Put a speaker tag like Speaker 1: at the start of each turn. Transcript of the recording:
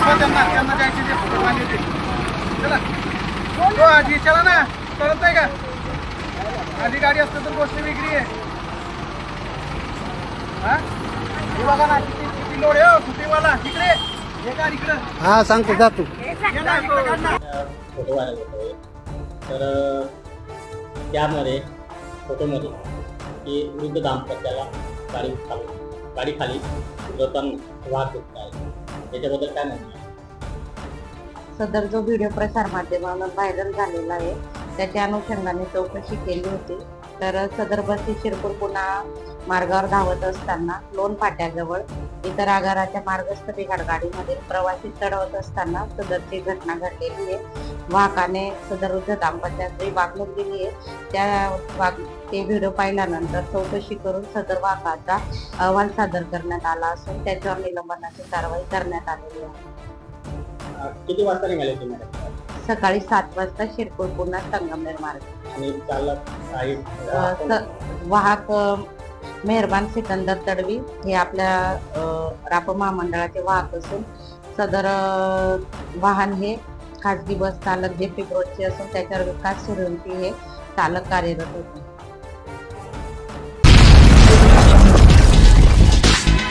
Speaker 1: त्यांना द्यायचे चला. हो आधी चला ना. कळत नाही का? आधी गाडी असतं तर गोष्टी वेगळी आहे.
Speaker 2: हा? हे
Speaker 1: बघा हो, हा सांगतो जातो
Speaker 3: फोटो व्हायरल होतो तर त्यामध्ये फोटोमध्ये की वृद्ध दाम्पत्याला गाडी खाली गाडी खाली वाद आहे त्याच्याबद्दल काय म्हणतो
Speaker 4: सदर जो व्हिडिओ प्रसार माध्यमावर व्हायरल झालेला आहे त्याच्या अनुषंगाने चौकशी केली होती. तर सदर बस ही शिरपूर पुन्हा मार्गावर धावत असताना लोन फाट्याजवळ इतर आगाराच्या मार्गस्थ बिघाड गाडीमध्ये प्रवासी चढवत असताना सदरची घटना घडलेली आहे. वाहकाने सदर वृद्ध दाम्पत्याची वागणूक दिली आहे. त्या वाग ते व्हिडिओ पाहिल्यानंतर चौकशी करून सदर वाहकाचा अहवाल सादर करण्यात आला असून त्याच्यावर निलंबनाची कारवाई करण्यात आलेली आहे.
Speaker 3: किती वाजता निघाले तुम्ही? मॅडम?
Speaker 4: सकाळी सात वाजता शिरपूर पुन्हा संगमनेर मार्ग.
Speaker 3: आणि चालक
Speaker 4: स- वाहक अ, मेहरबान सिकंदर तडवी हे आपल्या अ, राप महामंडळाचे वाहक असून सदर अ, वाहन हे खासगी बस चालक जे पी ब्रोडचे असून त्याच्यावर विकास सूर्यवंशी हे चालक कार्यरत होते.